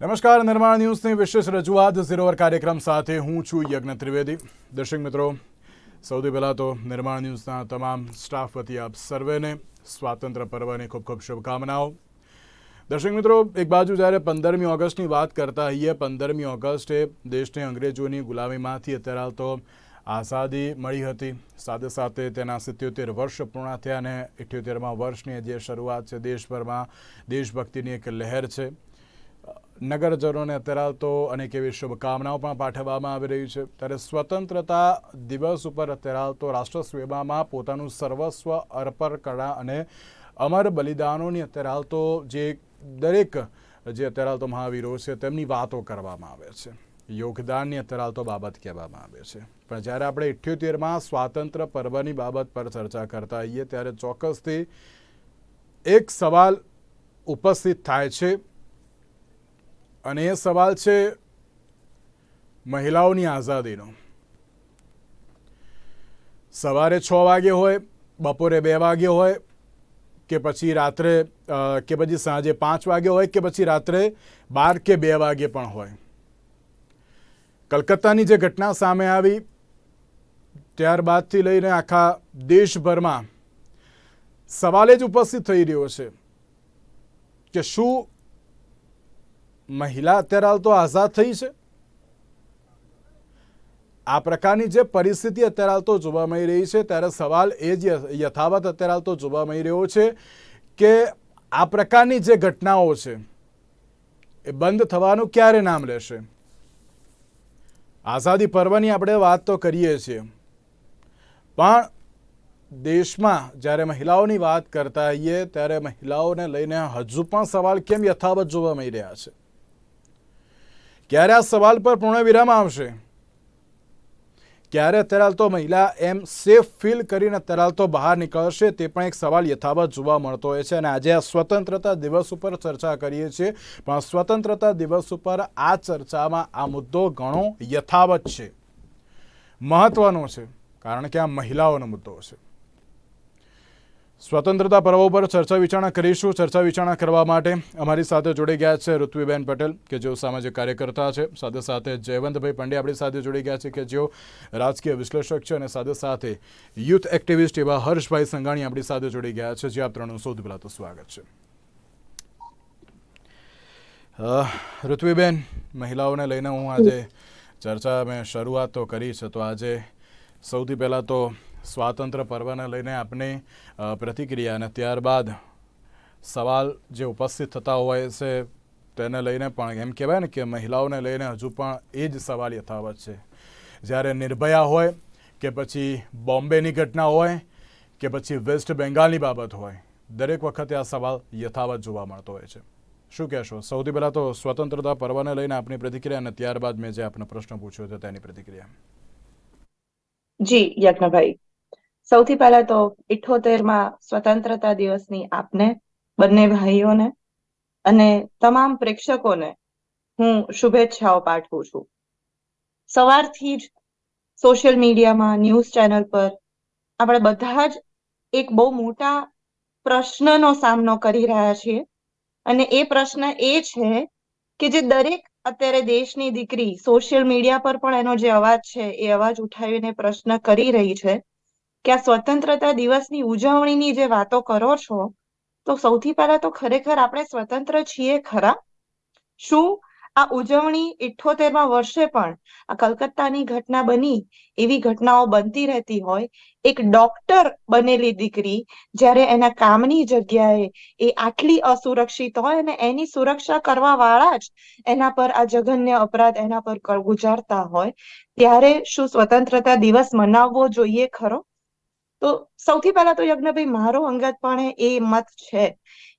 નમસ્કાર, નિર્માણ ન્યૂઝની વિશેષ રજૂઆત. ઝીરોવર કાર્યક્રમ સાથે હું છું યજ્ઞ ત્રિવેદી. દર્શક મિત્રો, સૌથી પહેલાં તો નિર્માણ ન્યૂઝના તમામ સ્ટાફ વતી આપ સર્વેને સ્વાતંત્ર્ય પર્વની ખૂબ ખૂબ શુભકામનાઓ. દર્શક મિત્રો, એક બાજુ જ્યારે પંદરમી ઓગસ્ટની વાત કરતા હોઈએ પંદરમી ઓગસ્ટે દેશને અંગ્રેજોની ગુલામીમાંથી અત્યારે હાલ તો આઝાદી મળી હતી. સાથે સાથે તેના સિત્યોતેર વર્ષ પૂર્ણ થયા અને ઇઠ્યોતેરમાં વર્ષની જે શરૂઆત છે, દેશભરમાં દેશભક્તિની એક લહેર છે. નગરજનોને અત્યારે તો અનેક એવી શુભકામનાઓ પણ પાઠવવામાં આવી રહી છે. ત્યારે સ્વતંત્રતા દિવસ ઉપર અત્યારે તો રાષ્ટ્ર સેવામાં પોતાનું સર્વસ્વ અર્પણ કળા અને અમર બલિદાનોની અત્યારે હાલ જે દરેક જે અત્યારે હાલ મહાવીરો છે, તેમની વાતો કરવામાં આવે છે. યોગદાનની અત્યારે હાલ તો બાબત કહેવામાં આવે છે. પણ જ્યારે આપણે ઇઠ્યોતેરમાં સ્વાતંત્ર્ય પર્વની બાબત પર ચર્ચા કરતા હોઈએ ત્યારે ચોક્કસથી એક સવાલ ઉપસ્થિત થાય છે. અને એ સવાલ છે મહિલાઓની આઝાદીનો. સવારે છ વાગે હોય, બપોરે બે વાગે હોય, કે પછી રાત્રે કે પછી સાંજે પાંચ વાગે હોય, કે પછી રાત્રે બાર કે બે વાગે પણ હોય. કલકત્તાની જે ઘટના સામે આવી, ત્યારબાદથી લઈને આખા દેશભરમાં સવાલ જ ઉપસ્થિત થઈ રહ્યો છે કે શું મહિલા અત્યારે હાલ તો આઝાદ થઈ છે. આ પ્રકારની જે પરિસ્થિતિ અત્યારે હાલ તો જોવા મળી રહી છે, ત્યારે સવાલ એ જ યથાવત અત્યારે હાલ તો જોવા મળી રહ્યો છે કે આ પ્રકારની જે ઘટનાઓ છે, એ બંધ થવાનું ક્યારે નામ લેશે? આઝાદી પર્વની આપણે વાત તો કરીએ છીએ, પણ દેશમાં જ્યારે મહિલાઓની વાત કરતા હોઈએ ત્યારે મહિલાઓને લઈને હજુ પણ સવાલ કેમ યથાવત જોવા મળી રહ્યા છે? ક્યારે આ સવાલ પર પૂર્ણ વિરામ આવશે? ક્યારે અત્યારે તો મહિલા એમ સેફ ફીલ કરીને અત્યારે તો બહાર નીકળશે તે પણ એક સવાલ યથાવત જોવા મળતો હોય છે અને આજે આ સ્વતંત્રતા દિવસ ઉપર ચર્ચા કરીએ છીએ, પણ સ્વતંત્રતા દિવસ ઉપર આ ચર્ચામાં આ મુદ્દો ઘણો યથાવત છે. મહત્વનો છે, કારણ કે આ મહિલાઓનો મુદ્દો છે. સ્વતંત્રતા પર્વ ઉપર ચર્ચા વિચારણા કરીશું. ચર્ચા વિચારણા કરવા માટે અમારી સાથે જોડી ગયા છે ઋત્વીબેન પટેલ, કે જેઓ સામાજિક કાર્યકર્તા છે. સાથે સાથે જયવંતભાઈ પંડ્યા આપણી સાથે જોડી ગયા છે, કે જેઓ રાજકીય વિશ્લેષક છે. અને સાથે સાથે યુથ એક્ટિવિસ્ટ એવા હર્ષભાઈ સંઘાણી આપણી સાથે જોડી ગયા છે, જે આપ ત્રણનું સૌથી પહેલાં તો સ્વાગત છે. ઋત્વીબેન, મહિલાઓને લઈને હું આજે ચર્ચા મેં શરૂઆત તો કરી છે, તો આજે સૌથી પહેલાં તો સ્વાતંત્ર્ય પર્વને લઈને આપની પ્રતિક્રિયા અને ત્યારબાદ સવાલ જે ઉપસ્થિત થતા હોય છે, તેને લઈને પણ એમ કહેવાય ને કે મહિલાઓને લઈને હજુ પણ એ જ સવાલ યથાવત છે. જ્યારે નિર્ભયા હોય કે પછી બોમ્બેની ઘટના હોય કે પછી વેસ્ટ બેંગાલની બાબત હોય, દરેક વખતે આ સવાલ યથાવત જોવા મળતો હોય છે. શું કહેશો? સૌથી પહેલાં તો સ્વતંત્રતા પર્વને લઈને આપની પ્રતિક્રિયા અને ત્યારબાદ મેં જે આપને પ્રશ્ન પૂછ્યો હતો તેની પ્રતિક્રિયા. જી, યજ્ઞભાઈ. સૌથી પહેલા તો ઇઠોતેરમાં સ્વતંત્રતા દિવસની આપને બંને ભાઈઓને અને તમામ પ્રેક્ષકોને હું શુભેચ્છાઓ પાઠવું છું. સવારથી જ સોશિયલ મીડિયામાં, ન્યૂઝ ચેનલ પર આપણે બધા જ એક બહુ મોટા પ્રશ્નનો સામનો કરી રહ્યા છીએ અને એ પ્રશ્ન એ છે કે જે દરેક અત્યારે દેશની દીકરી સોશિયલ મીડિયા પર પણ એનો જે અવાજ છે, એ અવાજ ઉઠાવીને પ્રશ્ન કરી રહી છે કે આ સ્વતંત્રતા દિવસની ઉજવણીની જે વાતો કરો છો, તો સૌથી પહેલા તો ખરેખર આપણે સ્વતંત્ર છીએ ખરા? શું આ ઉજવણી ઇઠ્ઠોતેરમા વર્ષે પણ આ કલકત્તાની ઘટના બની, એવી ઘટનાઓ બનતી રહેતી હોય? એક ડોક્ટર બનેલી દીકરી જ્યારે એના કામની જગ્યાએ એ આટલી અસુરક્ષિત હોય અને એની સુરક્ષા કરવા વાળા જ એના પર આ જઘન્ય અપરાધ એના પર ગુજારતા હોય, ત્યારે શું સ્વતંત્રતા દિવસ મનાવવો જોઈએ ખરો? તો સૌથી પહેલા તો યજ્ઞભાઈ, મારો અંગતપણે એ મત છે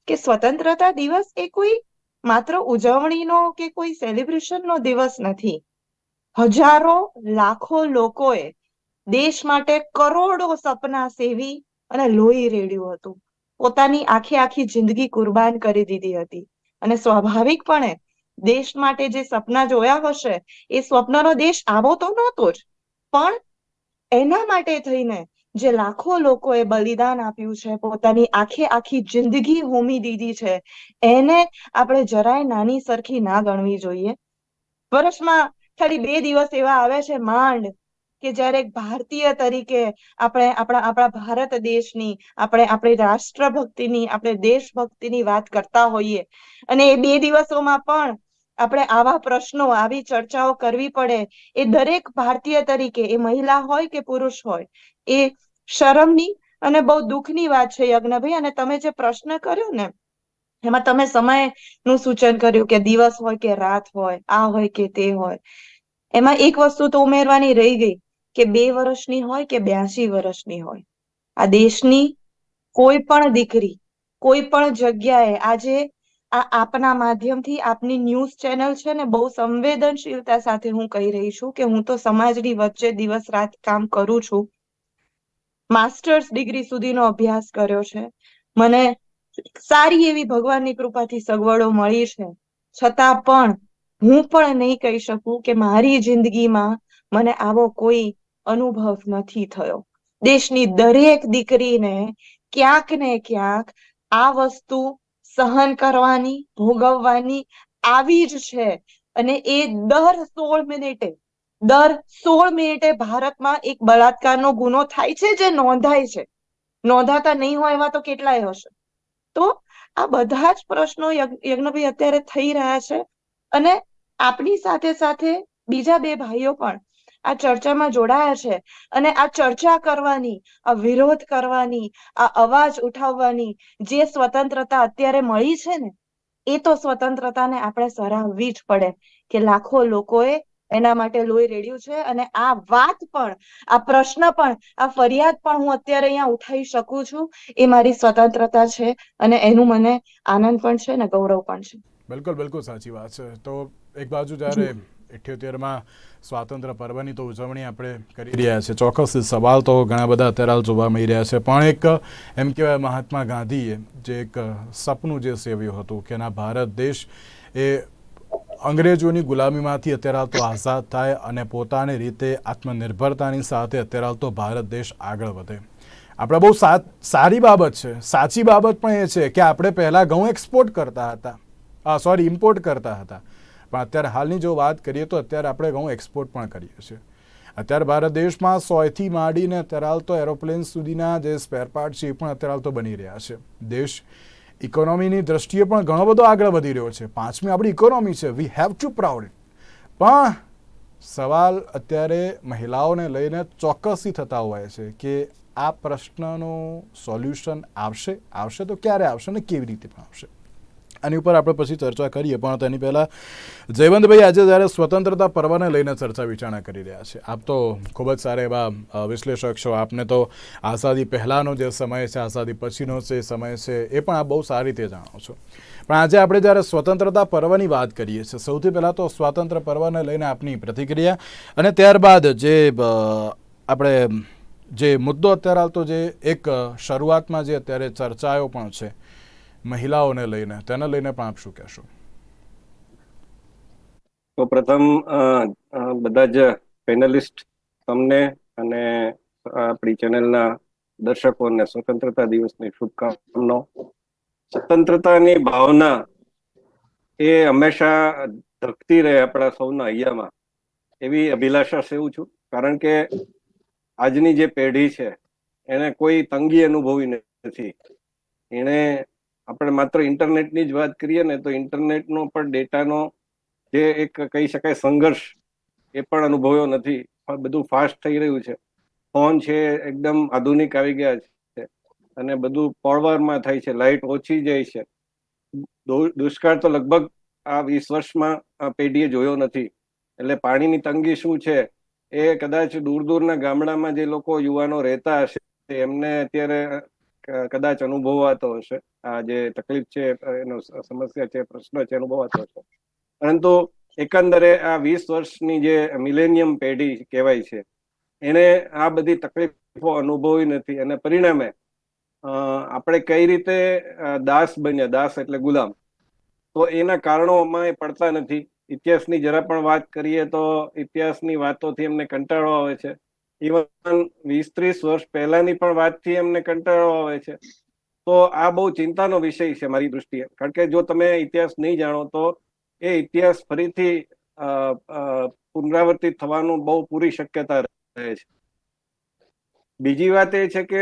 કે સ્વતંત્રતા દિવસ એ કોઈ માત્ર ઉજવણીનો કે કોઈ સેલિબ્રેશનનો દિવસ નથી. હજારો લાખો લોકોએ દેશ માટે કરોડો સપના સેવી અને લોહી રેડ્યું હતું. પોતાની આખી આખી જિંદગી કુરબાન કરી દીધી હતી. અને સ્વાભાવિકપણે દેશ માટે જે સપના જોયા હશે, એ સ્વપ્નનો દેશ આવો તો નહોતો જ. પણ એના માટે થઈને જે લાખો લોકોએ બલિદાન આપ્યું છે, પોતાની આખે આખી જિંદગી હોમી દીધી છે, એને આપણે જરાય નાની સરખી ના ગણવી જોઈએ. વર્ષમાં ખાલી બે દિવસ એવા આવે છે માંડ કે જ્યારે એક ભારતીય તરીકે આપણે આપણા આપણા ભારત દેશની, આપણે આપણી રાષ્ટ્રભક્તિની, આપણે દેશભક્તિની વાત કરતા હોઈએ. અને એ બે દિવસોમાં પણ આપણે આવા પ્રશ્નો, આવી ચર્ચાઓ કરવી પડે એ દરેક ભારતીય તરીકે, એ મહિલા હોય કે પુરુષ હોય, એ શરમની અને બહુ દુઃખની વાત છે યજ્ઞભાઈ. અને તમે જે પ્રશ્ન કર્યો ને, એમાં તમે સમયનું સૂચન કર્યું કે દિવસ હોય કે રાત હોય, આ હોય કે તે હોય. એમાં એક વસ્તુ તો ઉમેરવાની રહી ગઈ કે બે વર્ષની હોય કે બ્યાસી વર્ષની હોય. આ દેશની કોઈ પણ દીકરી, કોઈ પણ જગ્યાએ આજે આ આપના માધ્યમથી આપની ન્યૂઝ ચેનલ છે ને બહુ સંવેદનશીલતા સાથે હું કહી રહી છું કે હું તો સમાજની વચ્ચે દિવસ રાત કામ કરું છું. માસ્ટર્સ ડિગ્રી સુધીનો અભ્યાસ કર્યો છે. મને સારી એવી ભગવાનની કૃપાથી સગવડો મળી છે. છતાં પણ હું પણ નહીં કહી શકું કે મારી જિંદગીમાં મને આવો કોઈ અનુભવ નથી થયો. દેશની દરેક દીકરીને ક્યાંક ને ક્યાંક આ વસ્તુ સહન કરવાની, ભોગવવાની આવી જ છે. અને એ દર સોળ મિનિટે, દર સોળ મિનિટે ભારતમાં એક બળાત્કારનો ગુનો થાય છે જે નોંધાય છે. નોંધાતા નહીં હોય એવા તો કેટલાય હશે? તો આ બધા જ પ્રશ્નો યજ્ઞભાઈ અત્યારે થઈ રહ્યા છે. અને આપણી સાથે સાથે બીજા બે ભાઈઓ પણ આ ચર્ચામાં જોડાયા છે. અને આ ચર્ચા કરવાની આ વિરોધ કરવાની આ અવાજ ઉઠાવવાની જે સ્વતંત્રતા અત્યારે મળી છે ને એ તો સ્વતંત્રતાને આપણે સરાહવી જ પડે કે લાખો લોકોએ એના માટે લોહી રેડ્યું છે. અને આ વાત પણ આ પ્રશ્ન પણ આ ફરિયાદ પણ હું અત્યારે અહીંયા ઉઠાવી શકું છું. એ મારી સ્વતંત્રતા છે અને એનું મને આનંદ પણ છે ને ગૌરવ પણ છે. બિલકુલ બિલકુલ સાચી વાત છે. તો એક બાજુ જ્યારે ઇઠ્યોતેરમાં સ્વાતંત્ર્ય પર્વની તો ઉજવણી આપણે કરી રહ્યા છે ચોક્કસ સવાલ તો ઘણા બધા અત્યારે હાલ જોવા મળી રહ્યા છે. પણ એક, એમ કહેવાય, મહાત્મા ગાંધીએ જે એક સપનું જે સેવ્યું હતું કે ના, ભારત દેશ એ અંગ્રેજોની ગુલામીમાંથી અત્યારે હાલ તો આઝાદ થાય અને પોતાની રીતે આત્મનિર્ભરતાની સાથે અત્યારે હાલ તો ભારત દેશ આગળ વધે. આપણે બહુ સારી બાબત છે. સાચી બાબત પણ એ છે કે આપણે પહેલાં ઘઉં એક્સપોર્ટ કરતા હતા. સોરી ઇમ્પોર્ટ કરતા હતા. પણ અત્યારે હાલની જો વાત કરીએ તો અત્યારે આપણે ઘઉં એક્સપોર્ટ પણ કરીએ છીએ. અત્યારે ભારત દેશમાં સોયથી માંડીને અત્યારે હાલ તો એરોપ્લેન સુધીના જે સ્પેરપાર્ટ છે એ પણ અત્યારે હાલ તો બની રહ્યા છે. દેશ ઇકોનોમીની દ્રષ્ટિએ પણ ઘણો બધો આગળ વધી રહ્યો છે. પાંચમી આપણી ઇકોનોમી છે. વી હેવ ટુ પ્રાઉડ પણ સવાલ અત્યારે મહિલાઓને લઈને ચોક્કસથી થતા હોય છે કે આ પ્રશ્નનું સોલ્યુશન આવશે? આવશે તો ક્યારે આવશે અને કેવી રીતે પણ આવશે? આની ઉપર આપણે પછી ચર્ચા કરીએ, પણ તેની પહેલાં જયવંતભાઈ આજે જ્યારે સ્વતંત્રતા પર્વને લઈને ચર્ચા વિચારણા કરી રહ્યા છે. આપ તો ખૂબ જ સારા એવા વિશ્લેષક છો. આપને તો આઝાદી પહેલાંનો જે સમય છે, આઝાદી પછીનો જે સમય છે, એ પણ આપ બહુ સારી રીતે જાણો છો. પણ આજે આપણે જ્યારે સ્વતંત્રતા પર્વની વાત કરીએ છીએ, સૌથી પહેલાં તો સ્વાતંત્ર્ય પર્વને લઈને આપની પ્રતિક્રિયા અને ત્યારબાદ જે આપણે જે મુદ્દો અત્યારે હાલ જે એક શરૂઆતમાં જે અત્યારે ચર્ચાયો પણ છે મહિલાઓને લઈને, તેને લઈને પણ આપ શું કહેશો? તો પ્રથમ બધા જ પેનલિસ્ટ તમને અને આપણી ચેનલના દર્શકોને સ્વતંત્રતા દિવસની શુભકામનાઓ સ્વતંત્રતાની ભાવના એ હંમેશા ધકતી રહે આપણા સૌના અહીંયામાં એવી અભિલાષા સેવું છું. કારણ કે આજની જે પેઢી છે, એને કોઈ તંગી અનુભવી નથી. એને આપણે માત્ર ઇન્ટરનેટની જ વાત કરીએ ને તો ઇન્ટરનેટનો પણ ડેટાનો જે એક કહી શકાય સંઘર્ષ, એ પણ અનુભવ્યો નથી. બધું ફાસ્ટ થઈ રહ્યું છે. ફોન છે, એકદમ આધુનિક આવી ગયા છે અને બધું પળવારમાં થાય છે. લાઇટ ઓછી જાય છે. દુષ્કાળ તો લગભગ આ વીસ વર્ષમાં આ પેઢીએ જોયો નથી. એટલે પાણીની તંગી શું છે? એ કદાચ દૂર દૂરના ગામડામાં જે લોકો યુવાનો રહેતા હશે, એમને અત્યારે કદાચ અનુભવાતો હશે. આ જે તકલીફ છે એનો સમસ્યા છે, પ્રશ્ન છે, અનુભવાતો હશે. પરંતુ એકંદરે આ વીસ વર્ષની જે મિલેનિયમ પેઢી કહેવાય છે, એને આ બધી તકલીફો અનુભવી નથી. અને પરિણામે આપણે કઈ રીતે દાસ બન્યા, દાસ એટલે ગુલામ, તો એના કારણોમાં એ પડતા નથી. ઇતિહાસની જરા પણ વાત કરીએ તો ઇતિહાસની વાતોથી એમને કંટાળો આવે છે. ઇવન વીસ ત્રીસ વર્ષ પહેલાની પણ વાતથી એમને કંટાળો આવે છે. તો આ બહુ ચિંતાનો વિષય છે મારી દ્રષ્ટિએ કારણ કે જો તમે ઇતિહાસ નહીં જાણો તો એ ઇતિહાસ ફરીથી પુનરાવર્તિત થવાનું બહુ પૂરી શક્યતા રહે છે. બીજી વાત એ છે કે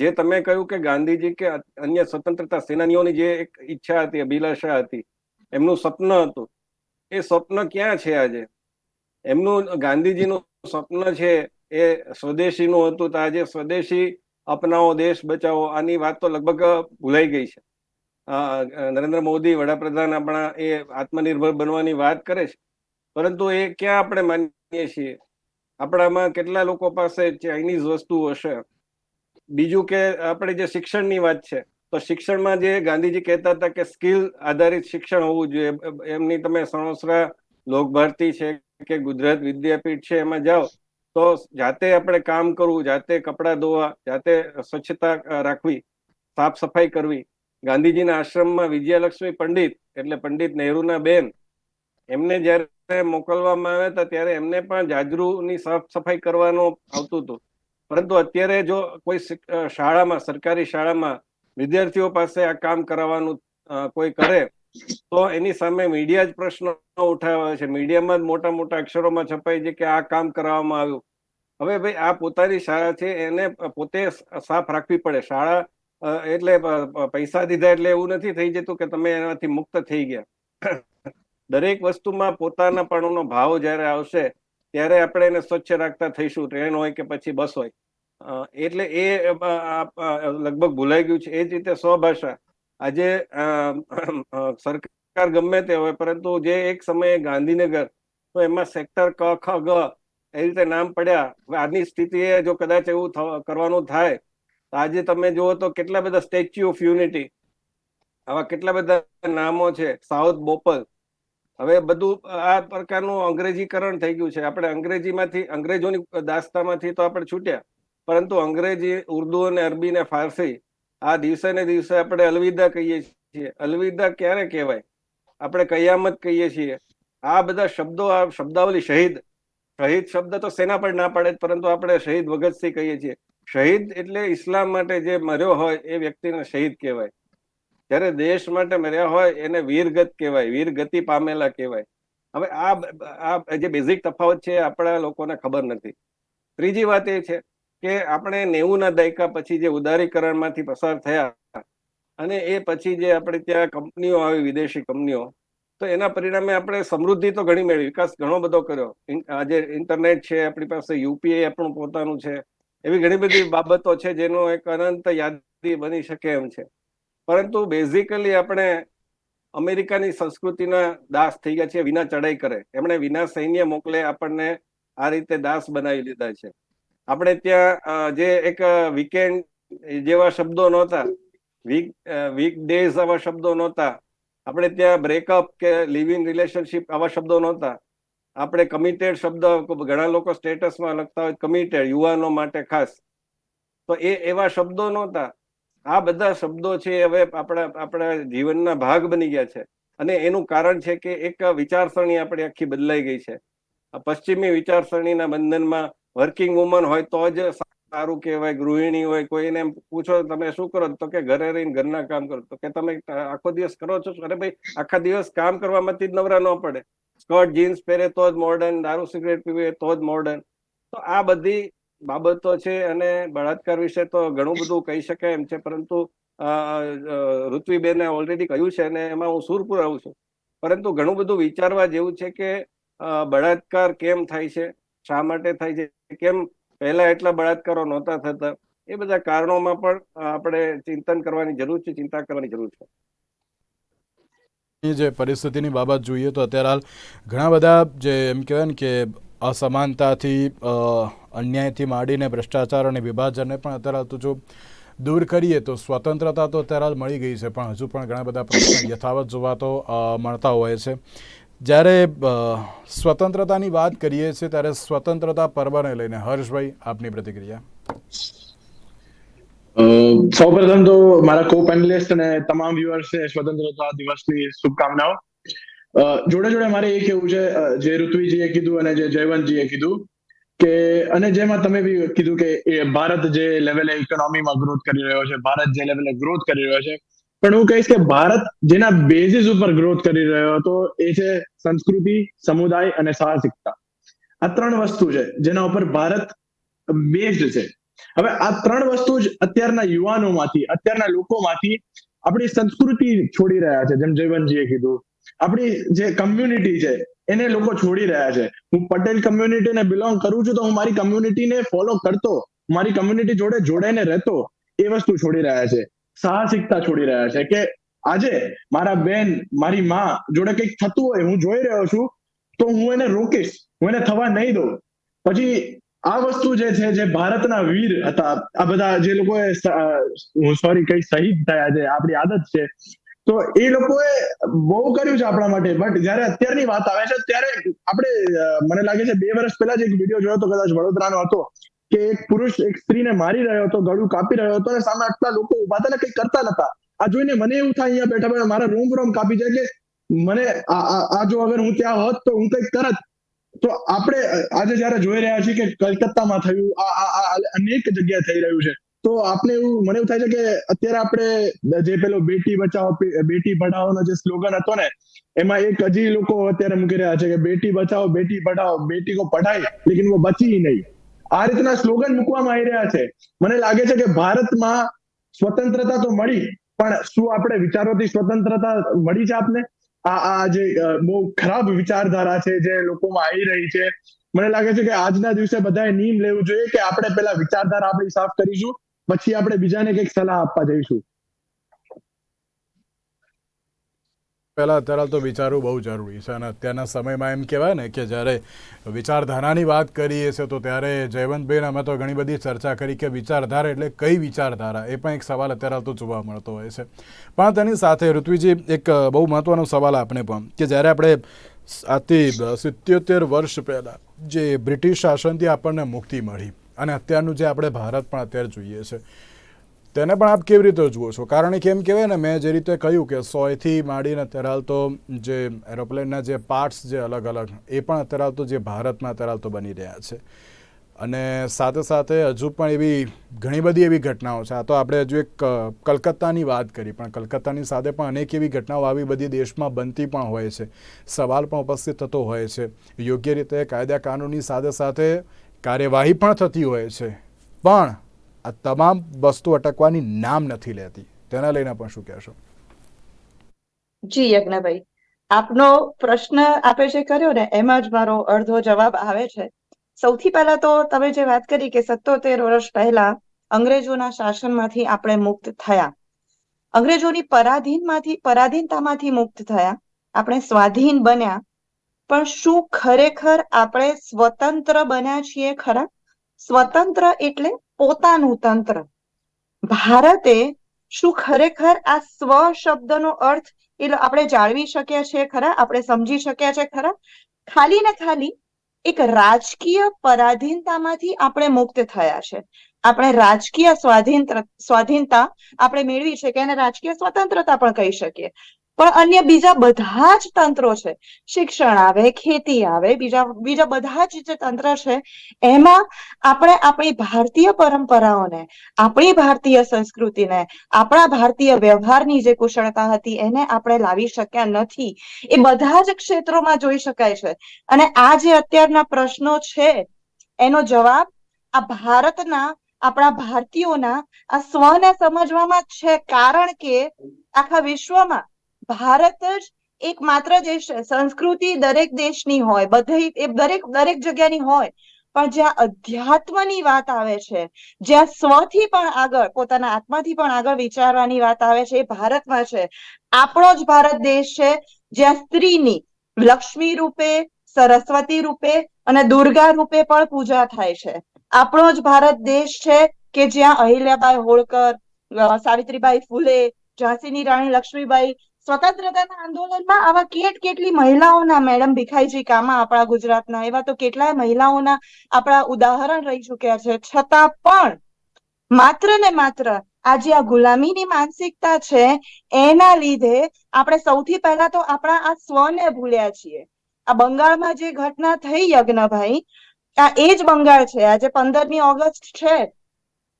જે તમે કહ્યું કે ગાંધીજી કે અન્ય સ્વતંત્રતા સેનાનીઓની જે એક ઈચ્છા હતી, અભિલાષા હતી, એમનું સ્વપ્ન હતું. એ સ્વપ્ન ક્યાં છે આજે? એમનું ગાંધીજીનું સ્વપ્ન છે એ સ્વદેશીનું હતું તો આજે સ્વદેશી અપનાવો, દેશ બચાવો, આની વાત તો લગભગ ભૂલાઈ ગઈ છે. નરેન્દ્ર મોદી વડાપ્રધાન આપણા એ આત્મનિર્ભર બનવાની વાત કરે છે. પરંતુ એ ક્યાં આપણે માનીએ છીએ? આપણામાં કેટલા લોકો પાસે ચાઇનીઝ વસ્તુ હશે? બીજું કે આપણે જે શિક્ષણની વાત છે, તો શિક્ષણમાં જે ગાંધીજી કહેતા હતા કે સ્કિલ આધારિત શિક્ષણ હોવું જોઈએ. એમની તમે સણોસરા લોકભારતી છે કે ગુજરાત વિદ્યાપીઠ છે, એમાં જાઓ. તો જાતે આપણે કામ કરવું, જાતે કપડાં ધોવા, જાતે સ્વચ્છતા રાખવી, સાફ સફાઈ કરવી. ગાંધીજીના આશ્રમમાં વિજયાલક્ષ્મી પંડિત એટલે પંડિત નહેરુના બેન, એમને જ્યારે મોકલવામાં આવ્યા હતા ત્યારે એમને પણ જાજરૂની સાફ સફાઈ કરવાનું આવતું હતું. પરંતુ અત્યારે જો કોઈ શાળામાં, સરકારી શાળામાં વિદ્યાર્થીઓ પાસે આ કામ કરાવવાનું કોઈ કરે તો એની સામે મીડિયા જ પ્રશ્નો ઉઠાવે છે. મીડિયામાં જ મોટા મોટા અક્ષરોમાં છપાય છે કે આ કામ કરાવવામાં આવ્યું. હવે ભાઈ, આ પોતાની શાળા છે, એને પોતે સાફ રાખવી પડે. શાળા એટલે પૈસા દીધા એટલે એવું નથી થઈ જતું કે તમે એનાથી મુક્ત થઈ ગયા. દરેક વસ્તુમાં પોતાના પણ ભાવ જ્યારે આવશે, ત્યારે આપણે એને સ્વચ્છ રાખતા થઈશું. ટ્રેન હોય કે પછી બસ હોય. એટલે એ લગભગ ભૂલાઈ ગયું છે. એ જ રીતે સ્વભાષા. આજે સરકાર ગમે તે હોય, પરંતુ જે એક સમયે ગાંધીનગર, તો એમાં સેક્ટર ક, ખ, ગ, એ રીતે નામ પડ્યા. હવે આજની સ્થિતિએ જો કદાચ એવું કરવાનું થાય, તો આજે તમે જુઓ તો કેટલા બધા સ્ટેચ્યુ ઓફ યુનિટી, આવા કેટલા બધા નામો છે. સાઉથ બોપલ. હવે બધું આ પ્રકારનું અંગ્રેજીકરણ થઈ ગયું છે. આપણે અંગ્રેજીમાંથી, અંગ્રેજોની દાસ્તામાંથી તો આપણે છૂટ્યા. પરંતુ અંગ્રેજી, ઉર્દુ અને અરબી ને ફારસી આ દિવસે ને દિવસે આપણે અલવિદા કહીએ છીએ. અલવિદા ક્યારે કહેવાય? આપણે કયામત કહીએ છીએ. આ બધા શબ્દો, આ શબ્દાવલી શહીદ. શહીદ શબ્દ તો સેના પર ના પાડે પરંતુ આપણે શહીદ ભગતસિંહ કહીએ છીએ. શહીદ એટલે ઇસ્લામ માટે જે મર્યો હોય એ વ્યક્તિને શહીદ કહેવાય. જ્યારે દેશ માટે મર્યા હોય એને વીરગત કહેવાય, વીરગતિ પામેલા કહેવાય. હવે આ આ જે બેઝિક તફાવત છે આપણા લોકોને ખબર નથી. ત્રીજી વાત એ છે કે આપણે નેવું ના દાયકા પછી જે ઉદારીકરણમાંથી પસાર થયા અને એ પછી જે આપણે ત્યાં કંપનીઓ આવી, વિદેશી કંપનીઓ, તો એના પરિણામે આપણે સમૃદ્ધિ તો ઘણી મેળવી. વિકાસ ઘણો બધો કર્યો. આજે ઇન્ટરનેટ છે, આપણી પાસે યુપીઆઈ આપણું પોતાનું છે, એવી ઘણી બધી બાબતો છે જેનો એક અનંત યાદી બની શકે એમ છે. પરંતુ બેઝિકલી આપણે અમેરિકાની સંસ્કૃતિના દાસ થઈ ગયા છે વિના ચડાઈ કરે. એમણે વિના સૈન્ય મોકલે આપણને આ રીતે દાસ બનાવી લીધા છે. આપણે ત્યાં જે એક વીકેન્ડ જેવા શબ્દો નહોતા. વીક વીક ડેઝ આવા શબ્દો નહોતા. આપણે ત્યાં બ્રેકઅપ કે લિવિંગ રિલેશનશિપ આવા શબ્દો નહોતા. આપણે કમિટેડ શબ્દ, ઘણા લોકો સ્ટેટસમાં લખતા હોય કમિટેડ યુવાનો માટે ખાસ. તો એ, એવા શબ્દો નહોતા. આ બધા શબ્દો છે હવે આપણા આપણા જીવનના ભાગ બની ગયા છે. અને એનું કારણ છે કે એક વિચારસરણી આપણી આખી બદલાઈ ગઈ છે. પશ્ચિમી વિચારસરણીના બંધનમાં વર્કિંગ વુમન હોય તો જ સારું કહેવાય, ગૃહિણી હોય, કોઈને એમ પૂછો તમે શું કરો? તો કે ઘરે રહીને ઘરના કામ કરો. તો કે તમે આખો દિવસ કરો છો? અરે ભાઈ, આખા દિવસ કામ કરવામાંથી જ નવરા ન પડે. સ્કર્ટ, જીન્સ પહેરે તો જ મોડર્ન દારૂ, સિગરેટ પીવે તો જ મોડર્ન તો આ બધી બાબતો છે અને બળાત્કાર વિશે તો ઘણું બધું કહી શકાય એમ છે, પરંતુ ઋત્વીબેને ઓલરેડી કહ્યું છે અને એમાં હું સુર પુરાવું છું. પરંતુ ઘણું બધું વિચારવા જેવું છે કે બળાત્કાર કેમ થાય છે? શા માટે થાય છે? કેમ? પહેલા એટલા બળાત્કારો નહોતા થતા. એ બધા કારણોમાં પણ આપણે ચિંતન કરવાની જરૂર છે, ચિંતા કરવાની જરૂર છે. જે પરિસ્થિતિની બાબત જોઈએ તો અત્યારે હાલ ઘણા બધા જે એમ કહેવાય ને કે અસમાનતાથી અન્યાયથી માંડીને ભ્રષ્ટાચાર અને વિભાજનને પણ અત્યારે તો જો દૂર કરીએ તો સ્વતંત્રતા તો અત્યારે હાલ મળી ગઈ છે. પણ હજુ પણ ઘણા બધા પ્રશ્નો યથાવત જોવા તો મળતા હોય છે. જ્યારે સ્વતંત્રતાની વાત કરીએ છીએ ત્યારે સ્વતંત્રતા પર્વને લઈને, હર્ષભાઈ, આપની પ્રતિક્રિયા? સૌ પ્રથમ તો મારા કો પેનલિસ્ટ અને તમામ વ્યુઅર્સ સ્વતંત્રતા દિવસની શુભકામનાઓ. જોડે જોડે મારે એ કેવું છે જે ઋત્વીજીએ કીધું અને જે જયવંતજીએ કીધું કે, અને જેમાં તમે બી કીધું કે ભારત જે લેવલે ઇકોનોમીમાં ગ્રોથ કરી રહ્યો છે, ભારત જે લેવલે ગ્રોથ કરી રહ્યો છે પણ હું કહીશ કે ભારત જેના બેઝિસ ઉપર ગ્રોથ કરી રહ્યો હતો, એ છે સંસ્કૃતિ, સમુદાય અને સાહસિકતા. આ ત્રણ વસ્તુ છે, જેના ઉપર ભારત બેઝડ છે. હવે આ ત્રણ વસ્તુ જ અત્યારના યુવાનોમાંથી, અત્યારના લોકોમાંથી આપણી સંસ્કૃતિ છોડી રહ્યા છે, જેમ જયવંતજીએ કીધું. આપણી જે કમ્યુનિટી છે, એને લોકો છોડી રહ્યા છે. હું પટેલ કમ્યુનિટીને બિલોંગ કરું છું તો હું મારી કમ્યુનિટીને ફોલો કરતો, મારી કમ્યુનિટી જોડે જોડાઈને રહેતો, એ વસ્તુ છોડી રહ્યા છે. સાહસિકતા છોડી રહ્યા છે કે આજે મારા બેન, મારી માં જોડે કંઈક થતું હોય, હું જોઈ રહ્યો છું, તો હું એને રોકીશ. હું એને થવા નહીં દઉં. પછી આ વસ્તુ જે છે, જે ભારતના વીર હતા, આ બધા જે લોકોએ હું સોરી કઈ શહીદ થયા છે, આપણી આદત છે. તો એ લોકોએ બહુ કર્યું છે આપણા માટે. બટ જયારે અત્યારની વાત આવે છે, ત્યારે આપણે મને લાગે છે બે વર્ષ પહેલા જ એક વીડિયો જોયો હતો, કદાચ વડોદરાનો હતો. કે એક પુરુષ એક સ્ત્રીને મારી રહ્યો હતો, ગળું કાપી રહ્યો હતો અને સામે આટલા લોકો ઊભા હતા ને કંઈ કરતા નતા આ જોઈને મને એવું થાય અહીંયા બેઠા બેઠા મારા રોમ રોમ કાપી જાય કે મને આ જો અગર હું ત્યાં હોત તો હું કંઈક કરત. તો આપણે આજે જયારે જોઈ રહ્યા છીએ કે કલકત્તામાં થયું, આ અનેક જગ્યાએ થઈ રહ્યું છે. તો આપણે એવું મને એવું થાય છે કે અત્યારે આપણે જે પેલો બેટી બચાવો બેટી બેટી પઢાઓનો જે સ્લોગન હતો ને, એમાં એક હજી લોકો અત્યારે મૂકી રહ્યા છે કે બેટી બચાવો, બેટી પઢાઓ, બેટી કો પઢાઈ, લેકિન વો બચી નહીં. આ રીતના સ્લોગન મૂકવામાં આવી રહ્યા છે. મને લાગે છે કે ભારતમાં સ્વતંત્રતા તો મળી, પણ શું આપણે વિચારોથી સ્વતંત્રતા મળી છે આપને? આ આ જે બહુ ખરાબ વિચારધારા છે જે લોકોમાં આવી રહી છે, મને લાગે છે કે આજના દિવસે બધાએ નિયમ લેવું જોઈએ કે આપણે પેલા વિચારધારા આપણી સાફ કરીશું, પછી આપણે બીજાને કંઈક સલાહ આપવા જઈશું. પહેલાં અત્યારે તો વિચારવું બહુ જરૂરી છે અને અત્યારના સમયમાં એમ કહેવાય ને કે જ્યારે વિચારધારાની વાત કરીએ છીએ તો ત્યારે જયવંતભાઈને અમે તો ઘણી બધી ચર્ચા કરી કે વિચારધારા એટલે કઈ વિચારધારા? એ પણ એક સવાલ અત્યારે તો જોવા મળતો હોય છે. પણ તેની સાથે ઋત્વિજી, એક બહુ મહત્વનો સવાલ આપણે પણ કે જ્યારે આપણે આથી સિત્યોતેર વર્ષ પહેલાં જે બ્રિટિશ શાસનથી આપણને મુક્તિ મળી અને અત્યારનું જે આપણે ભારત પણ અત્યારે જોઈએ છે તેને પણ આપ કેવી રીતે જુઓ છો? કારણ કે એમ કહેવાય ને, મેં જે રીતે કહ્યું કે સોયથી માંડીને અત્યારે હાલ તો જે એરોપ્લેનના જે પાર્ટ્સ જે અલગ અલગ એ પણ અત્યારે હાલ તો જે ભારતમાં અત્યારે હાલ તો બની રહ્યા છે. અને સાથે સાથે હજુ પણ એવી ઘણી બધી એવી ઘટનાઓ છે. આ તો આપણે હજુ એક કલકત્તાની વાત કરી, પણ કલકત્તાની સાથે પણ અનેક એવી ઘટનાઓ આવી બધી દેશમાં બનતી પણ હોય છે. સવાલ પણ ઉપસ્થિત થતો હોય છે. યોગ્ય રીતે કાયદા કાનૂનની સાથે સાથે કાર્યવાહી પણ થતી હોય છે. પણ આ તમામ વસ્તુ અટકવાની નામ નથી લેતી. તેના લઈને પણ શું કહેશો? જી, યજ્ઞભાઈ. આપનો પ્રશ્ન આપે જે કર્યો ને, એમાં જ મારો અડધો જવાબ આવે છે. સૌથી પહેલા તો તમે જે વાત કરી કે સત્તોતેર વર્ષ પહેલા અંગ્રેજોના શાસનમાંથી આપણે મુક્ત થયા. અંગ્રેજોની પરાધીનમાંથી, પરાધીનતામાંથી મુક્ત થયા. આપણે સ્વાધીન બન્યા. પણ શું ખરેખર આપણે સ્વતંત્ર બન્યા છીએ ખરા? સ્વતંત્ર એટલે પોતાનું તંત્ર. ભારતે શું ખરેખર આ સ્વ શબ્દનો અર્થ એ આપણે જાળવી શક્યા છે ખરા? આપણે સમજી શક્યા છે ખરા? ખાલી ને ખાલી એક રાજકીય પરાધીનતામાંથી આપણે મુક્ત થયા છે. આપણે રાજકીય સ્વાધીન સ્વાધીનતા આપણે મેળવી છે કે એને રાજકીય સ્વતંત્રતા પણ કહી શકીએ. પણ અન્ય બીજા બધા જ તંત્રો છે. શિક્ષણ આવે, ખેતી આવે, બીજા બીજા બધા જ જે તંત્ર છે, એમાં આપણે આપણી ભારતીય પરંપરાઓને, આપણી ભારતીય સંસ્કૃતિને, આપણા ભારતીય વ્યવહારની જે કુશળતા હતી એને આપણે લાવી શક્યા નથી. એ બધા જ ક્ષેત્રોમાં જોઈ શકાય છે. અને આ જે અત્યારના પ્રશ્નો છે, એનો જવાબ આ ભારતના, આપણા ભારતીયોના આ સ્વને સમજવામાં છે. કારણ કે આખા વિશ્વમાં ભારત જ એક માત્ર દેશ છે સંસ્કૃતિ દરેક દેશની હોય, બધી એ દરેક દરેક જગ્યાની હોય. પણ જ્યાં અધ્યાત્મની વાત આવે છે, જ્યાં સ્વથી પણ આગળ, પોતાના આત્માથી પણ આગળ વિચારવાની વાત આવે છે એ ભારતમાં છે. આપણો જ ભારત દેશ છે, જ્યાં સ્ત્રીની લક્ષ્મી રૂપે, સરસ્વતી રૂપે અને દુર્ગા રૂપે પણ પૂજા થાય છે. આપણો જ ભારત દેશ છે કે જ્યાં અહિલ્યાબાઈ હોળકર સાવિત્રીબાઈ ફૂલે, ઝાંસીની રાણી લક્ષ્મીબાઈ સ્વતંત્રતાના આંદોલનમાં આવા કેટ કેટલી મહિલાઓના મેડમ ભીખાઈજી કામા આપણા ગુજરાતના? એવા તો કેટલાય મહિલાઓના આપણા ઉદાહરણ રહી ચુક્યા છે. છતાં પણ માત્ર ને માત્ર આજે આ ગુલામીની માનસિકતા છે, એના લીધે આપણે સૌથી પહેલા તો આપણા આ સ્વને ભૂલ્યા છીએ. આ બંગાળમાં જે ઘટના થઈ, યજ્ઞભાઈ, આ એ જ બંગાળ છે. આજે પંદરમી ઓગસ્ટ છે.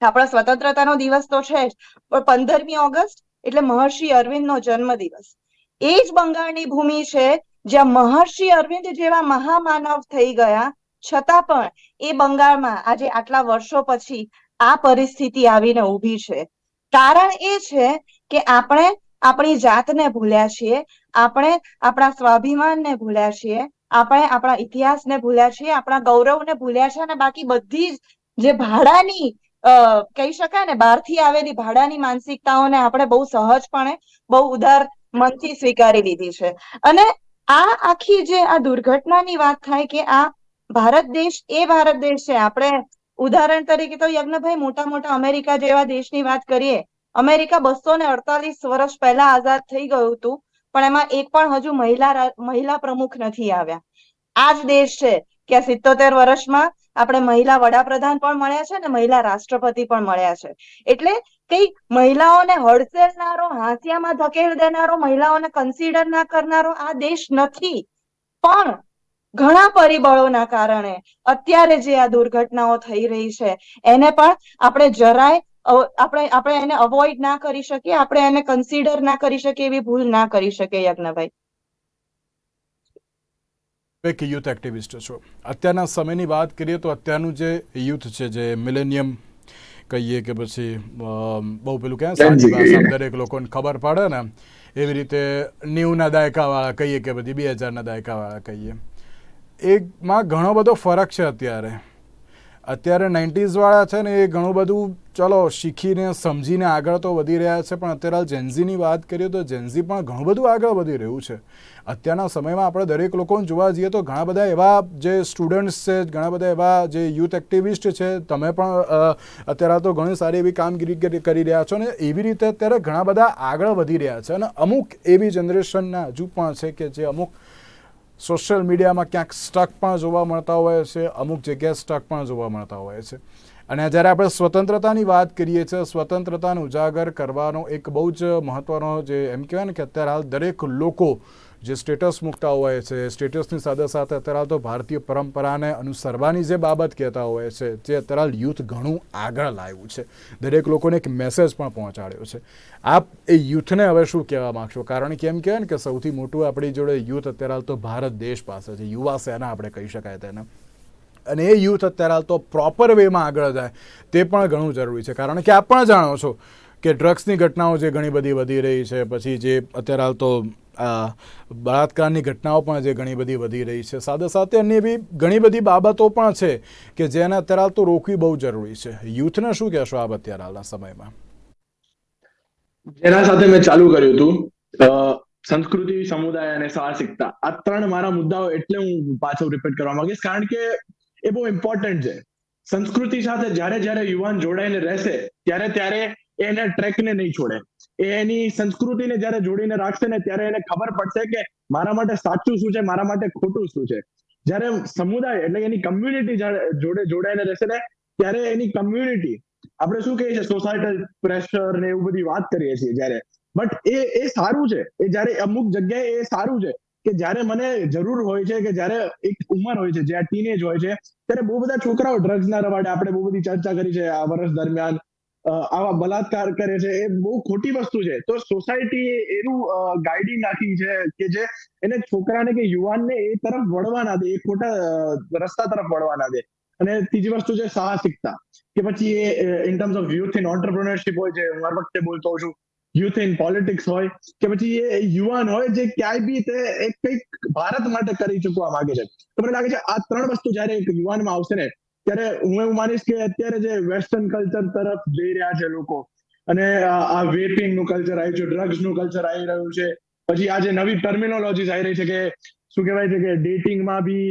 આપણા સ્વતંત્રતાનો દિવસ તો છે જ. પણ પંદરમી ઓગસ્ટ એટલે મહર્ષિ અરવિંદનો જન્મદિવસ. એ જ બંગાળની ભૂમિ છે જ્યાં મહર્ષિ અરવિંદ જેવા મહામાનવ થઈ ગયા. છતાં પણ એ બંગાળમાં આજે આટલા વર્ષો પછી આ પરિસ્થિતિ આવીને ઊભી છે. કારણ એ છે કે આપણે આપણી જાતને ભૂલ્યા છીએ. આપણે આપણા સ્વાભિમાનને ભૂલ્યા છીએ. આપણે આપણા ઇતિહાસને ભૂલ્યા છીએ. આપણા ગૌરવને ભૂલ્યા છે અને બાકી બધી જ જે ભાડાની કહી શકાય ને, બહારથી આવેલી ભાડાની માનસિકતાઓને આપણે બહુ સહજપણે, બહુ ઉદાર મનથી સ્વીકારી લીધી છે. અને આ આખી જે આ દુર્ઘટનાની વાત થાય કે આ ભારત દેશ, એ ભારત દેશ છે. આપણે ઉદાહરણ તરીકે તો યજ્ઞભાઈ મોટા મોટા અમેરિકા જેવા દેશની વાત કરીએ, અમેરિકા બસો ને અડતાલીસ વર્ષ પહેલા આઝાદ થઈ ગયું હતું, પણ એમાં એક પણ હજુ મહિલા મહિલા પ્રમુખ નથી આવ્યા. આ જ દેશ છે, કે સિત્તોતેર વર્ષમાં આપણે મહિલા વડાપ્રધાન પણ મળ્યા છે ને મહિલા રાષ્ટ્રપતિ પણ મળ્યા છે. એટલે કઈ મહિલાઓને હડસેલનારો, હાંસિયામાં ધકેલ દેનારો, મહિલાઓને કન્સિડર ના કરનારો આ દેશ નથી. પણ ઘણા પરિબળોના કારણે અત્યારે જે આ દુર્ઘટનાઓ થઈ રહી છે, એને પણ આપણે જરાય આપણે આપણે એને અવોઇડ ના કરી શકીએ, આપણે એને કન્સિડર ના કરી શકીએ એવી ભૂલ ના કરી શકીએ યજ્ઞભાઈ. એક યુથ એક્ટિવિસ્ટ છો. અત્યારના સમયની વાત કરીએ તો અત્યારનું જે યુથ છે જે મિલેનિયમ કહીએ કે પછી બહુ પેલું ક્યાં સાચી કહીએ. દરેક લોકોને ખબર પડે ને એવી રીતે નેવુંના દાયકાવાળા કહીએ કે પછી બે હજારના દાયકાવાળા કહીએ. એમાં ઘણો બધો ફરક છે અત્યારે. અત્યારે નાઇન્ટીઝવાળા છે ને એ ઘણું બધું, ચલો, શીખીને, સમજીને આગળ તો વધી રહ્યા છે, પણ અત્યારે જેન્ઝીની વાત કરીએ તો જેન્ઝી પણ ઘણું બધું આગળ વધી રહ્યું છે. અત્યારના સમયમાં આપણે દરેક લોકોને જોવા જઈએ તો ઘણા બધા એવા જે સ્ટુડન્ટ્સ છે, ઘણા બધા એવા જે યુથ એક્ટિવિસ્ટ છે, તમે પણ અત્યારે તો ઘણી સારી એવી કામગીરી કરી રહ્યા છો ને એવી રીતે અત્યારે ઘણા બધા આગળ વધી રહ્યા છે. અને અમુક એવી જનરેશનના હજુ પણ છે કે જે અમુક સોશિયલ મીડિયામાં ક્યાંક સ્ટક પણ જોવા મળતા હોય છે, અમુક જગ્યાએ સ્ટક પણ જોવા મળતા હોય છે. અને જ્યારે આપણે સ્વતંત્રતાની વાત કરીએ છીએ, સ્વતંત્રતાને ઉજાગર કરવાનો એક બહુ જ મહત્ત્વનો જે એમ કહેવાય ને કે અત્યારે હાલ દરેક લોકો જે સ્ટેટસ મૂકતા હોય છે, સ્ટેટસની સાથે સાથે અત્યારે તો ભારતીય પરંપરાને અનુસરવાની જે બાબત કહેતા હોય છે જે અત્યારે યુથ ઘણું આગળ લાવ્યું છે. દરેક લોકોને એક મેસેજ પણ પહોંચાડ્યો છે. આપ એ યુથને હવે શું કહેવા માંગશો? કારણ કે એમ કહેવાય ને કે સૌથી મોટું આપણી જોડે યુથ અત્યારે તો ભારત દેશ પાસે છે. યુવા સેના આપણે કહી શકાય તેને. અને એ યુથ અત્યારે તો પ્રોપર વેમાં આગળ જાય. તે પણ ઘણું જરૂરી છે. કારણ કે આપ પણ જાણો છો કે ડ્રગ્સની ઘટનાઓ જે ઘણી બધી વધી રહી છે, પછી જે અત્યારે હાલ તો બળાત્કારની ઘટનાઓ પણ જે ઘણી બધી વધી રહી છે. સાથે સાથે અન્ય એવી ઘણી બધી બાબતો પણ છે કે જેને અત્યારે હાલ તો રોકવી બહુ જરૂરી છે. યુથને શું કહેશો આપ અત્યારે હાલના સમયમાં? જેના સાથે મેં ચાલુ કર્યું હતું સંસ્કૃતિ, સમુદાય અને સાહસિકતા. આ ત્રણ મારા મુદ્દાઓ એટલે હું પાછો રિપીટ કરવા માંગીશ, કારણ કે એ બહુ ઇમ્પોર્ટન્ટ છે. સંસ્કૃતિ સાથે જ્યારે જ્યારે યુવાન જોડાઈને રહેશે, ત્યારે ત્યારે એને ટ્રેકને નહીં છોડે. એ એની સંસ્કૃતિને જ્યારે જોડીને રાખશે ને ત્યારે એને ખબર પડશે કે મારા માટે સાચું શું છે, મારા માટે ખોટું શું છે. જ્યારે સમુદાય એટલે એની કમ્યુનિટી જોડે જોડાઈને રહેશે ને, ત્યારે એની કમ્યુનિટી આપણે શું કહીએ છીએ સોસાયટલ પ્રેશર ને એવું બધી વાત કરીએ છીએ જ્યારે. બટ એ એ સારું છે. એ જ્યારે અમુક જગ્યાએ એ સારું છે કે જ્યારે મને જરૂર હોય છે કે જ્યારે એક ઉંમર હોય છે જ્યાં ટીનેજ હોય છે, ત્યારે બહુ બધા છોકરાઓ ડ્રગ્સના રવાડે આપણે બહુ બધી ચર્ચા કરી છે આ વર્ષ દરમિયાન. આવા બલાત્કાર કરે છે, એ બહુ ખોટી વસ્તુ છે. તો સોસાયટી એનું ગાઈડિંગ નાખી છે કે જે એને છોકરાને કે યુવાનને એ તરફ વળવા ના દે, એ ખોટા રસ્તા તરફ વળવા ના દે. અને ત્રીજી વસ્તુ છે સાહસિકતા. કે પછી એ in terms of youth in entrepreneurship હોય છે, હું હર વખતે બોલતો છું યુથ ઇન પોલિટિક્સ હોય, કે પછી એ યુવાન હોય જે ક્યાંય બી તે એક કંઈક ભારત માટે કરી ચૂકવા માંગે છે. તો મને લાગે છે આ ત્રણ વસ્તુ જ્યારે એક યુવાનમાં આવશે ને ત્યારે હું એવું માનીશ કે અત્યારે જે વેસ્ટર્ન કલ્ચર તરફ જઈ રહ્યા છે લોકો, અને આ વેપિંગનું કલ્ચર આવ્યું છે ડ્રગ્સનું કલ્ચર આવી રહ્યું છે, પછી આ જે નવી ટર્મિનોલોજીસ આવી રહી છે કે, શું કહેવાય છે કે ડેટિંગમાં બી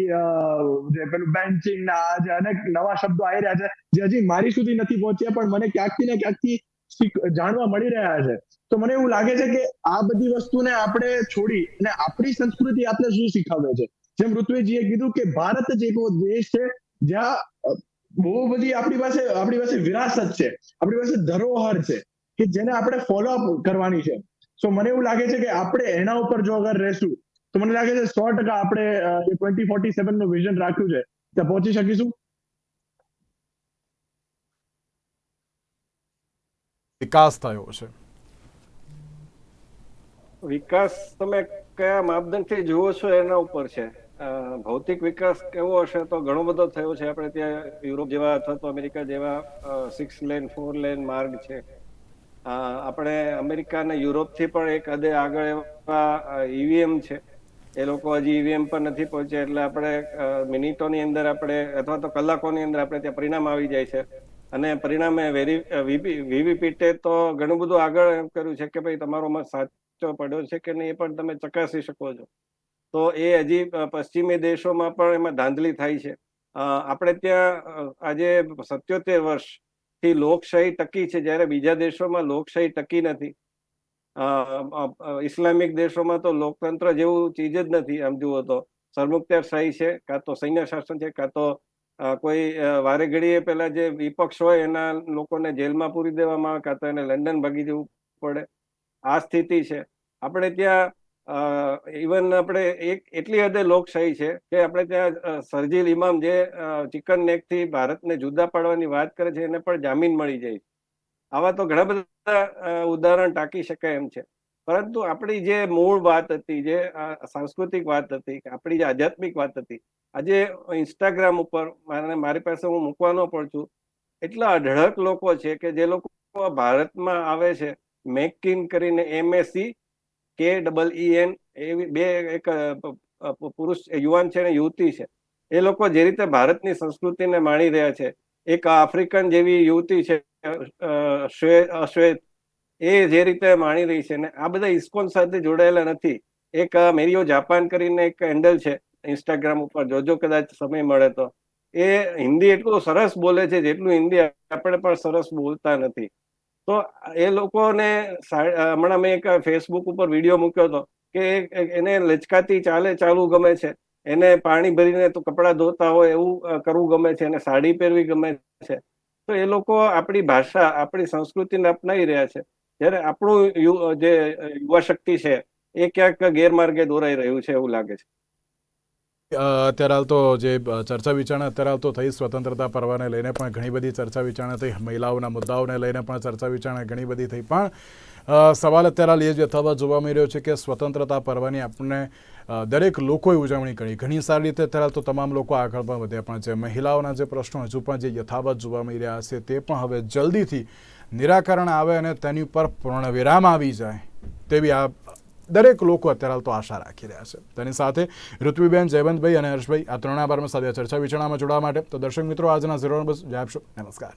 જે પેલું બેન્ચિંગ ના આ જે અનેક નવા શબ્દો આવી રહ્યા છે, જે હજી મારી સુધી નથી પહોંચ્યા, પણ મને ક્યાંકથી ને ક્યાંકથી થી જાણવા મળી રહ્યા છે. તો મને એવું લાગે છે કે આ બધી વસ્તુને આપણે છોડી અને આપણી સંસ્કૃતિ આપણે શું શીખવે છે? જેમ ઋત્વિજીએ કીધું કે ભારત જ એવો દેશ છે જ્યાં બહુ બધી આપણી પાસે આપણી પાસે વિરાસત છે. આપણી પાસે ધરોહર છે કે જેને આપણે ફોલો અપ કરવાની છે. સો મને એવું લાગે છે કે આપણે એના ઉપર જો અગર રહેશું તો મને લાગે છે સો ટકા આપણે ટ્વેન્ટી ફોર્ટી સેવનનું વિઝન રાખ્યું છે. ત્યાં પહોંચી શકીશું? વિકાસ થયો છે. વિકાસ તમે કયા માપદંડથી જુઓ છો એના ઉપર છે? ભૌતિક વિકાસ કેવો હશે તો ઘણો બધો થયો છે. આપણે ત્યાં યુરોપ જેવા અથવા તો અમેરિકા જેવા સિક્સ લેન ફોર લેન માર્ગ છે. આપણે અમેરિકા અને યુરોપથી પણ એક હદે આગળ એવા ઈવીએમ છે. એ લોકો હજી ઈવીએમ પર નથી પહોંચ્યા એટલે આપણે મિનિટોની અંદર આપણે અથવા તો કલાકોની અંદર આપણે ત્યાં પરિણામ આવી જાય છે. અને પરિણામે વેરી વીવીપીટે તો ઘણું બધું આગળ કર્યું છે કે ભાઈ તમારો મત સાચો પડ્યો છે કે નહીં એ પણ તમે ચકાસી શકો છો. તો એ હજી પશ્ચિમી દેશોમાં પણ એમાં ધાંધલી થાય છે. આપણે ત્યાં આજે સત્યોતેર વર્ષથી લોકશાહી ટકી છે, જ્યારે બીજા દેશોમાં લોકશાહી ટકી નથી. ઇસ્લામિક દેશોમાં તો લોકતંત્ર જેવું ચીજ જ નથી. આમ જુઓ તો સરમુખત્યારશાહી છે, કાં તો સૈન્ય શાસન છે, કાં તો કોઈ વારે ઘડીએ પેલા જે વિપક્ષ હોય એના લોકોને જેલમાં પૂરી દેવામાં આવે, કાં તો એને લંડન ભાગી જવું પડે. આ સ્થિતિ છે. આપણે ત્યાં ઇવન આપણે એક, એટલી હદે લોકશાહી છે કે આપણે ત્યાં સરજીલ ઇમામ જે ચિકન નેકથી ભારતને જુદા પાડવાની વાત કરે છે, એને પણ જામીન મળી જાય. આવા તો ઘણા બધા ઉદાહરણ ટાંકી શકાય એમ છે. પરંતુ આપણી જે મૂળ વાત હતી, જે સાંસ્કૃતિક વાત હતી, આપણી જે આધ્યાત્મિક વાત હતી, આજે ઇન્સ્ટાગ્રામ ઉપર મારે પાસે હું મૂકવાનો પણ છું. એટલા અઢળક લોકો છે કે જે લોકો ભારતમાં આવે છે મેકિન કરીને એમએસસી કે ડબલ ઈ એન એવી બે એક પુરુષ યુવાન છે અને યુવતી છે. એ લોકો જે રીતે ભારતની સંસ્કૃતિને માણી રહ્યા છે, એક આફ્રિકન જેવી યુવતી છે શ્વેત એ જે રીતે માણી રહી છે ને, આ બધા ઇસ્કોન સાથે જોડાયેલા નથી. એક મેરીઓ જાપાન કરીને એક હેન્ડલ છે ઇન્સ્ટાગ્રામ ઉપર, જોજો કદાચ સમય મળે તો. એ હિન્દી એટલું સરસ બોલે છે જેટલું હિન્દી આપણે પણ સરસ બોલતા નથી. તો એ લોકોને હમણાં મેં એક ફેસબુક ઉપર વીડિયો મૂક્યો હતો કે એને લચકાતી ચાલે ચાલવું ગમે છે. એને પાણી ભરીને તો કપડાં ધોતા હોય એવું કરવું ગમે છે. એને સાડી પહેરવી ગમે છે. તો એ લોકો આપણી ભાષા, આપણી સંસ્કૃતિને અપનાવી રહ્યા છે. જ્યારે આપણું જે યુવા શક્તિ છે એ ક્યાંક ગેરમાર્ગે દોરાઈ રહ્યું છે એવું લાગે છે. અત્યારે હાલ તો જે ચર્ચા વિચારણા અત્યારે હાલ તો થઈ સ્વતંત્રતા પર્વને લઈને પણ ઘણી બધી ચર્ચા વિચારણા થઈ, મહિલાઓના મુદ્દાઓને લઈને પણ ચર્ચા વિચારણા ઘણી બધી થઈ. પણ સવાલ અત્યારે હાલ એ જ યથાવત જોવા મળી રહ્યો છે કે સ્વતંત્રતા પર્વની આપણને દરેક લોકોએ ઉજવણી કરી. ઘણી સારી રીતે અત્યારે તો તમામ લોકો આગળ પણ વધ્યા પણ છે. મહિલાઓના જે પ્રશ્નો હજુ પણ જે યથાવત જોવા મળી રહ્યા છે તે પણ હવે જલ્દીથી નિરાકરણ આવે અને તેની ઉપર પૂર્ણ વિરામ આવી જાય તેવી આ દરેક લોકો અત્યારે તો આશા રાખી રહ્યા છે. તેની સાથે ઋત્વિબેન, જયવંતભાઈ અને હર્ષભાઈ આ ત્રણા બારમાં સાથે ચર્ચા વિચારણામાં જોડાવા માટે. તો દર્શક મિત્રો, આજના ઝીરો બસ આપશો. નમસ્કાર.